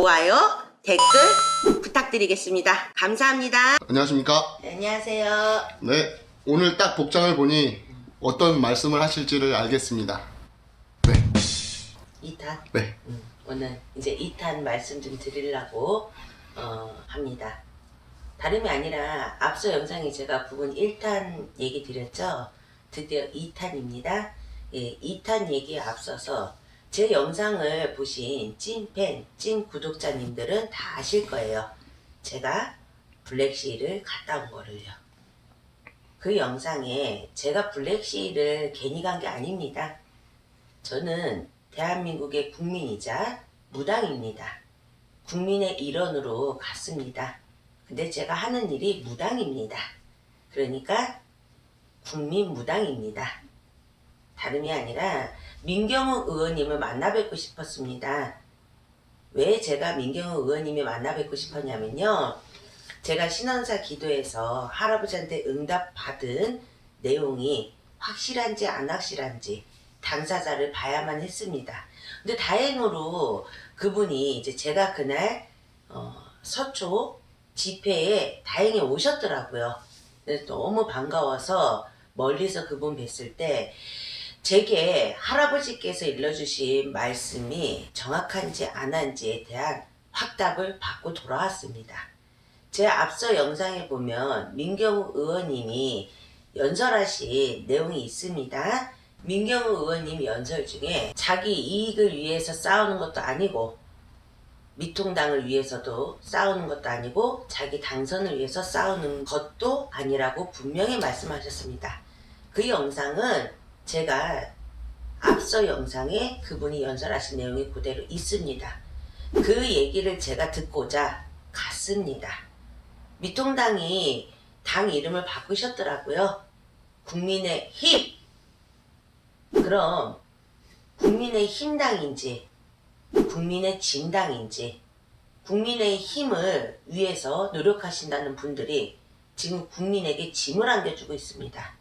좋아요, 댓글 부탁드리겠습니다. 감사합니다. 안녕하십니까? 네, 안녕하세요. 네, 오늘 딱 복장을 보니 어떤 말씀을 하실지를 알겠습니다. 네, 2탄. 네. 음, 오늘 이제 2탄 말씀 좀 드리려고 어, 합니다. 다름이 아니라 앞서 영상에 제가 부분 1탄 얘기 드렸죠. 드디어 2탄입니다. 예, 2탄 얘기에 앞서서 제 영상을 보신 찐팬, 찐 구독자님들은 다 아실 거예요. 제가 블랙시를 갔다 온 거를요. 그 영상에 제가 블랙시를 괜히 간 게 아닙니다. 저는 대한민국의 국민이자 무당입니다. 국민의 일원으로 갔습니다. 근데 제가 하는 일이 무당입니다. 그러니까 국민 무당입니다. 다름이 아니라 민경욱 의원님을 만나 뵙고 싶었습니다. 왜 제가 민경욱 의원님이 만나 뵙고 싶었냐면요. 제가 신원사 기도에서 할아버지한테 응답 받은 내용이 확실한지 안 확실한지 당사자를 봐야만 했습니다. 근데 다행으로 그분이 이제 제가 그날 어, 서초 집회에 다행히 오셨더라고요. 너무 반가워서 멀리서 그분 뵀을 때 제게 할아버지께서 일러주신 말씀이 정확한지 안 한지에 대한 확답을 받고 돌아왔습니다. 제 앞서 영상에 보면 민경욱 의원님이 연설하신 내용이 있습니다. 민경욱 의원님 연설 중에 자기 이익을 위해서 싸우는 것도 아니고 미통당을 위해서도 싸우는 것도 아니고 자기 당선을 위해서 싸우는 것도 아니라고 분명히 말씀하셨습니다. 그 영상은 제가 앞서 영상에 그분이 연설하신 내용이 그대로 있습니다. 그 얘기를 제가 듣고자 갔습니다. 미통당이 당 이름을 바꾸셨더라고요. 국민의 힘! 그럼 국민의 힘당인지 국민의 진당인지 국민의 힘을 위해서 노력하신다는 분들이 지금 국민에게 짐을 안겨주고 있습니다.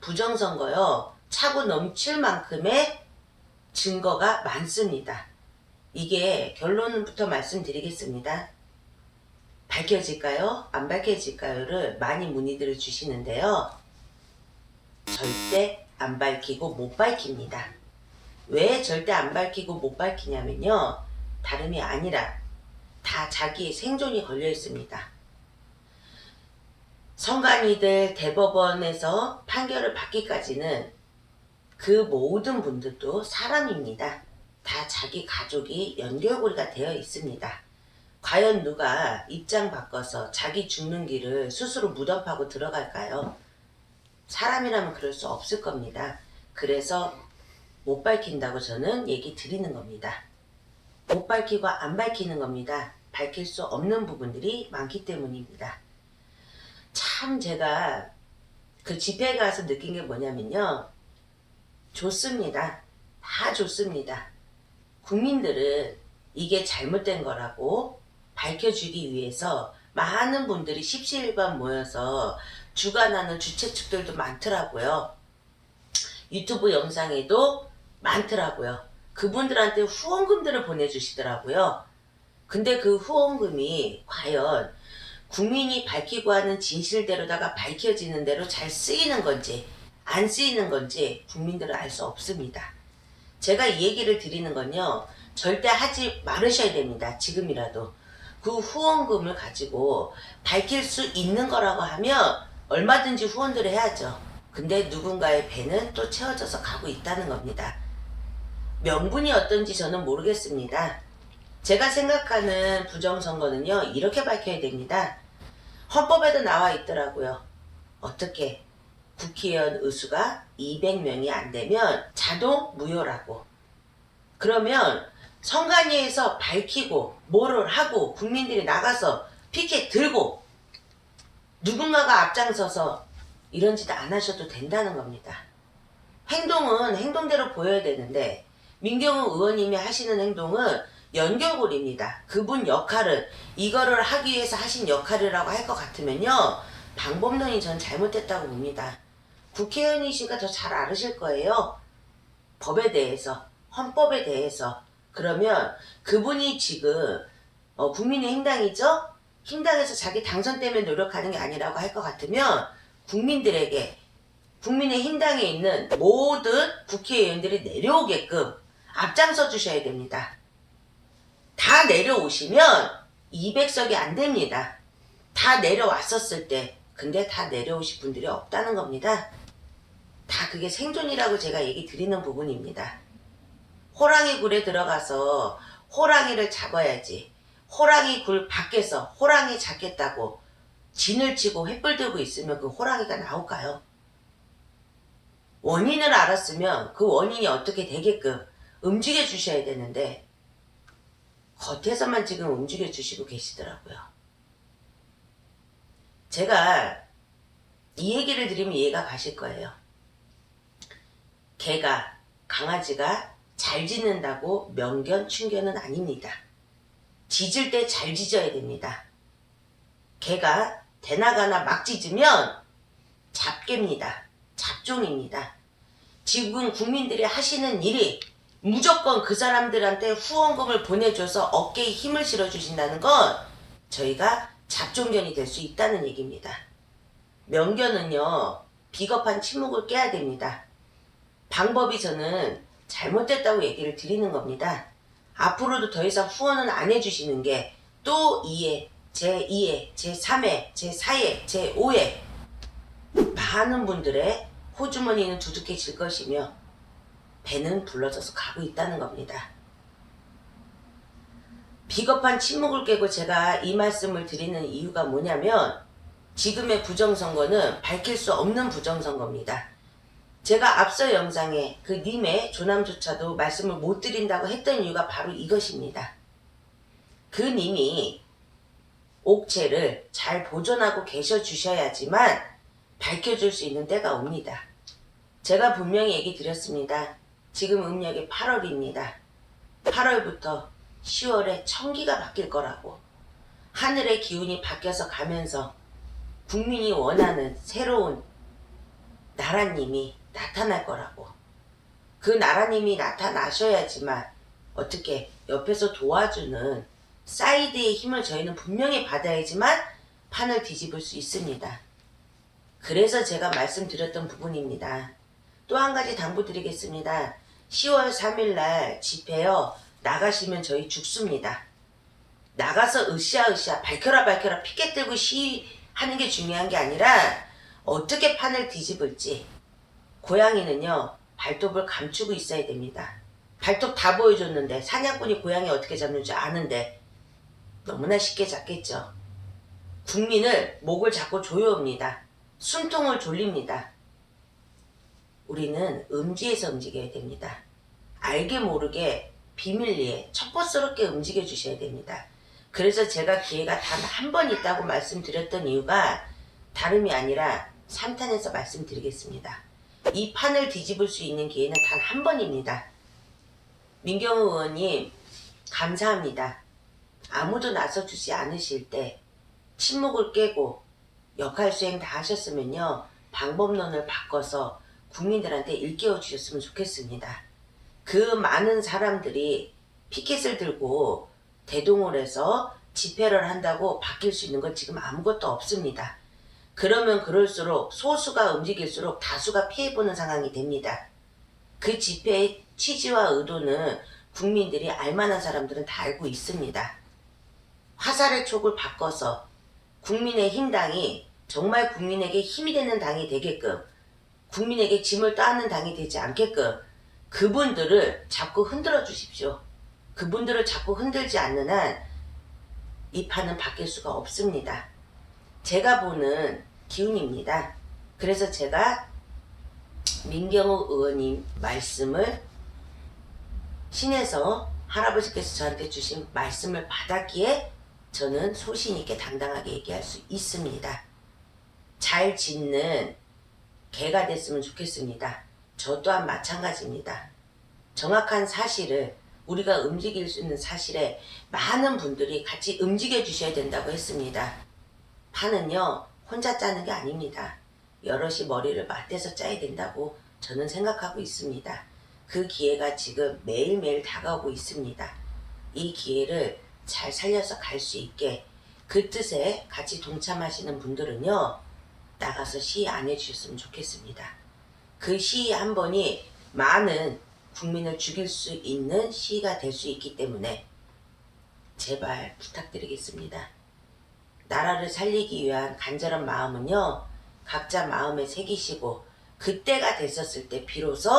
부정선거요 차고 넘칠 만큼의 증거가 많습니다. 이게 결론부터 말씀드리겠습니다. 밝혀질까요? 안 밝혀질까요?를 많이 문의들을 주시는데요. 절대 안 밝히고 못 밝힙니다. 왜 절대 안 밝히고 못 밝히냐면요. 다름이 아니라 다 자기의 생존이 걸려 있습니다. 선관위들 대법원에서 판결을 받기까지는 그 모든 분들도 사람입니다. 다 자기 가족이 연결고리가 되어 있습니다. 과연 누가 입장 바꿔서 자기 죽는 길을 스스로 무덤 파고 들어갈까요? 사람이라면 그럴 수 없을 겁니다. 그래서 못 밝힌다고 저는 얘기 드리는 겁니다. 못 밝히고 안 밝히는 겁니다. 밝힐 수 없는 부분들이 많기 때문입니다. 참 제가 그 집회에 가서 느낀 게 뭐냐면요. 좋습니다. 다 좋습니다. 국민들은 이게 잘못된 거라고 밝혀주기 위해서 많은 분들이 십시일반 모여서 주관하는 주최 측들도 많더라고요. 유튜브 영상에도 많더라고요. 그분들한테 후원금들을 보내주시더라고요. 근데 그 후원금이 과연 국민이 밝히고 하는 진실대로다가 밝혀지는 대로 잘 쓰이는 건지 안 쓰이는 건지 국민들은 알 수 없습니다. 제가 이 얘기를 드리는 건요. 절대 하지 말으셔야 됩니다. 지금이라도. 그 후원금을 가지고 밝힐 수 있는 거라고 하면 얼마든지 후원들을 해야죠. 근데 누군가의 배는 또 채워져서 가고 있다는 겁니다. 명분이 어떤지 저는 모르겠습니다. 제가 생각하는 부정선거는요, 이렇게 밝혀야 됩니다. 헌법에도 나와 있더라고요. 어떻게? 국회의원 의수가 200명이 안 되면 자동 무효라고. 그러면 선관위에서 밝히고 뭐를 하고 국민들이 나가서 피켓 들고 누군가가 앞장서서 이런 짓 안 하셔도 된다는 겁니다. 행동은 행동대로 보여야 되는데 민경우 의원님이 하시는 행동은 연결고리입니다. 그분 역할을 이거를 하기 위해서 하신 역할이라고 할 것 같으면요 방법론이 전 잘못됐다고 봅니다. 국회의원이시니까 더잘 알으실 거예요. 법에 대해서 헌법에 대해서 그러면 그분이 지금 어, 국민의 힘당이죠. 힘당에서 자기 당선 때문에 노력하는 게 아니라고 할 것 같으면 국민들에게 국민의 힘당에 있는 모든 국회의원들이 내려오게끔 앞장서 주셔야 됩니다. 다 내려오시면 200석이 안 됩니다. 다 내려왔었을 때 근데 다 내려오실 분들이 없다는 겁니다. 다 그게 생존이라고 제가 얘기 드리는 부분입니다. 호랑이 굴에 들어가서 호랑이를 잡아야지. 호랑이 굴 밖에서 호랑이 잡겠다고 진을 치고 횃불 들고 있으면 그 호랑이가 나올까요? 원인을 알았으면 그 원인이 어떻게 되게끔 움직여 주셔야 되는데 겉에서만 지금 움직여 주시고 계시더라고요. 제가 이 얘기를 드리면 이해가 가실 거예요. 개가 강아지가 잘 짖는다고 명견 충견은 아닙니다. 짖을 때 잘 짖어야 됩니다. 개가 대나가나 막 짖으면 잡개입니다. 잡종입니다. 지금 국민들이 하시는 일이 무조건 그 사람들한테 후원금을 보내줘서 어깨에 힘을 실어주신다는 건 저희가 잡종견이 될 수 있다는 얘기입니다. 명견은요, 비겁한 침묵을 깨야 됩니다. 방법이 저는 잘못됐다고 얘기를 드리는 겁니다. 앞으로도 더 이상 후원은 안 해주시는 게 또 2회, 제2회, 제3회, 제4회, 제5회 많은 분들의 호주머니는 두둑해질 것이며 배는 불러져서 가고 있다는 겁니다. 비겁한 침묵을 깨고 제가 이 말씀을 드리는 이유가 뭐냐면 지금의 부정선거는 밝힐 수 없는 부정선거입니다. 제가 앞서 영상에 그 님의 조남조차도 말씀을 못 드린다고 했던 이유가 바로 이것입니다. 그 님이 옥체를 잘 보존하고 계셔 주셔야지만 밝혀줄 수 있는 때가 옵니다. 제가 분명히 얘기 드렸습니다. 지금 음력이 8월입니다. 8월부터 10월에 청기가 바뀔 거라고. 하늘의 기운이 바뀌어서 가면서 국민이 원하는 새로운 나라님이 나타날 거라고. 그 나라님이 나타나셔야지만 어떻게 옆에서 도와주는 사이드의 힘을 저희는 분명히 받아야지만 판을 뒤집을 수 있습니다. 그래서 제가 말씀드렸던 부분입니다. 또 한 가지 당부드리겠습니다. 10월 3일 날 집회요 나가시면 저희 죽습니다. 나가서 으쌰으쌰 밝혀라 밝혀라 피켓 들고 시위하는 게 중요한 게 아니라 어떻게 판을 뒤집을지 고양이는요 발톱을 감추고 있어야 됩니다. 발톱 다 보여줬는데 사냥꾼이 고양이 어떻게 잡는 줄 아는데 너무나 쉽게 잡겠죠. 국민을 목을 잡고 조여옵니다. 숨통을 졸립니다. 우리는 음지에서 움직여야 됩니다. 알게 모르게 비밀리에 첩보스럽게 움직여 주셔야 됩니다. 그래서 제가 기회가 단 한 번 있다고 말씀드렸던 이유가 다름이 아니라 3탄에서 말씀드리겠습니다. 이 판을 뒤집을 수 있는 기회는 단 한 번입니다. 민경우 의원님, 감사합니다. 아무도 나서주지 않으실 때 침묵을 깨고 역할 수행 다 하셨으면요. 방법론을 바꿔서 국민들한테 일깨워 주셨으면 좋겠습니다. 그 많은 사람들이 피켓을 들고 대동을 해서 집회를 한다고 바뀔 수 있는 건 지금 아무것도 없습니다. 그러면 그럴수록 소수가 움직일수록 다수가 피해보는 상황이 됩니다. 그 집회의 취지와 의도는 국민들이 알만한 사람들은 다 알고 있습니다. 화살의 촉을 바꿔서 국민의힘 당이 정말 국민에게 힘이 되는 당이 되게끔 국민에게 짐을 떠안는 당이 되지 않게끔 그분들을 자꾸 흔들어 주십시오. 그분들을 자꾸 흔들지 않는 한 이 판은 바뀔 수가 없습니다. 제가 보는 기운입니다. 그래서 제가 민경호 의원님 말씀을 신에서 할아버지께서 저한테 주신 말씀을 받았기에 저는 소신 있게 당당하게 얘기할 수 있습니다. 잘 짓는 개가 됐으면 좋겠습니다. 저 또한 마찬가지입니다. 정확한 사실을 우리가 움직일 수 있는 사실에 많은 분들이 같이 움직여 주셔야 된다고 했습니다. 판은요, 혼자 짜는 게 아닙니다. 여럿이 머리를 맞대서 짜야 된다고 저는 생각하고 있습니다. 그 기회가 지금 매일매일 다가오고 있습니다. 이 기회를 잘 살려서 갈 수 있게 그 뜻에 같이 동참하시는 분들은요 나가서 시위 안 해주셨으면 좋겠습니다. 그 시위 한 번이 많은 국민을 죽일 수 있는 시위가 될 수 있기 때문에 제발 부탁드리겠습니다. 나라를 살리기 위한 간절한 마음은요 각자 마음에 새기시고 그때가 됐었을 때 비로소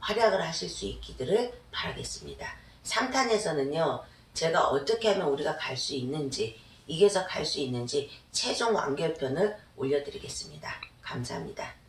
활약을 하실 수 있기를 바라겠습니다. 3탄에서는요, 제가 어떻게 하면 우리가 갈 수 있는지, 이겨서 갈 수 있는지 최종 완결편을 올려드리겠습니다. 감사합니다.